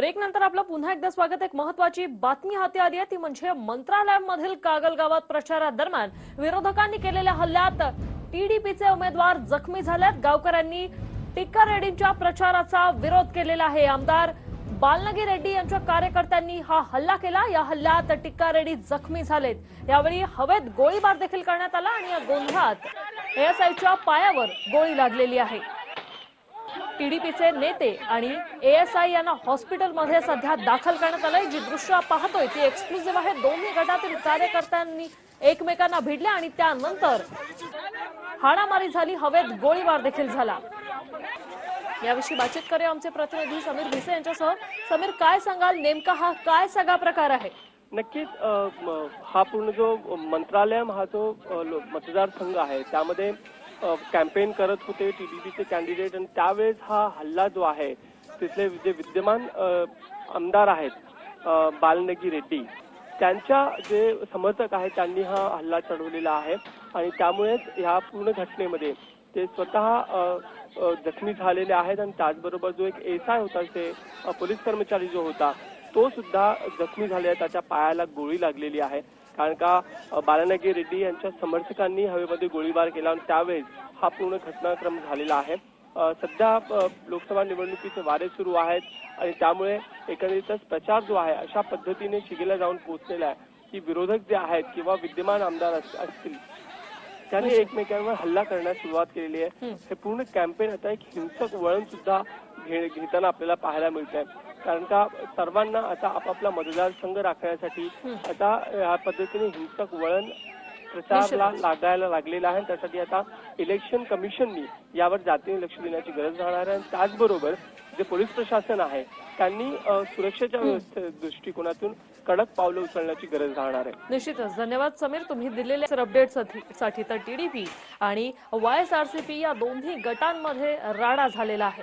Break नंतर आपलं पुन्हा एकदा स्वागत. एक महत्वाची बातमी हाती आली आहे ती म्हणजे मंत्रालयामधील कागल गावात प्रचारादरम्यान विरोधकांनी केलेल्या हल्ल्यात टीडीपीचे उमेदवार जखमी झाल्यात गावकऱ्यांनी टिक्का रेड्डींच्या प्रचाराचा विरोध केलेला आहे. आमदार बालनगी रेड्डी यांच्या कार्यकर्त्यांनी हा हल्ला केला. या हल्ल्यात टिक्का रेड्डी जखमी झालेत. यावेळी हवेत गोळीबार देखील करण्यात आला आणि या गोंधळात एएसआयच्या पायावर गोळी लागलेली आहे. टीडीपीचे नेते आणि एएसआय यांना हॉस्पिटलमध्ये सध्या दाखल करण्यात आलंय. जी दृश्य आपण पाहतोय ती एक्सक्लुझिव्ह आहे. दोन्ही गटातील कार्यकर्त्यांनी एकमेकांना भिडल्या आणि त्यानंतर हाणामारी झाली हवेत गोळीबार देखील झाला. याविषयी बातचीत करूया आमचे प्रतिनिधी समीर भिसे यांच्यासह. समीर काय सांगाल? नेमका हा काय सगळा प्रकार आहे? नक्कीच हा पूर्ण जो मंत्रालय हा जो मतदारसंघ आहे त्यामध्ये कॅम्पेन करत होते टीडीपीचे कॅन्डिडेट आणि त्यावेळेस हा हल्ला जो आहे तिथले जे विद्यमान आमदार आहेत बालनगी रेड्डी त्यांच्या जे समर्थक आहेत त्यांनी हा हल्ला चढवलेला आहे. आणि त्यामुळेच ह्या पूर्ण घटनेमध्ये ते स्वतः जखमी झालेले आहेत आणि त्याचबरोबर जो एक एस आय होता ते पोलीस कर्मचारी जो होता तो सुद्धा जखमी झाले त्याच्या पायाला गोळी लागलेली आहे. कारण का बालानगी रेड्डी यांच्या समर्थकांनी हवेमध्ये गोळीबार केला आणि त्यावेळेस हा पूर्ण घटनाक्रम झालेला आहे. सध्या लोकसभा निवडणुकीचे वारे सुरू आहेत आणि त्यामुळे एकंदरीतच प्रचार जो आहे अशा पद्धतीने शिगेला जाऊन पोहोचलेला आहे. की विरोधक जे आहेत किंवा विद्यमान आमदार अस- असतील त्यांनी एकमेकांवर हल्ला करण्यास सुरुवात केलेली आहे. हे पूर्ण कॅम्पेन आता एक हिंसक वळण सुद्धा घे- घेताना आपल्याला पाहायला मिळत आहे कारण का सर्वांना आता आपापला मतदारसंघ राखण्यासाठी आता या पद्धतीने हिंसक वळण प्रचारला लागायला लागलेला आहे. त्यासाठी आता इलेक्शन कमिशननी यावर जातीने लक्ष देण्याची गरज राहणार आहे. त्याचबरोबर जे पोलीस प्रशासन आहे त्यांनी सुरक्षेच्या व्यवस्थे दृष्टिकोनातून कडक पावलं उचलण्याची गरज राहणार आहे. निश्चितच. धन्यवाद समीर. तुम्ही दिलेल्या अपडेटसाठी तर टीडीपी आणि वाय या दोन्ही गटांमध्ये राडा झालेला आहे.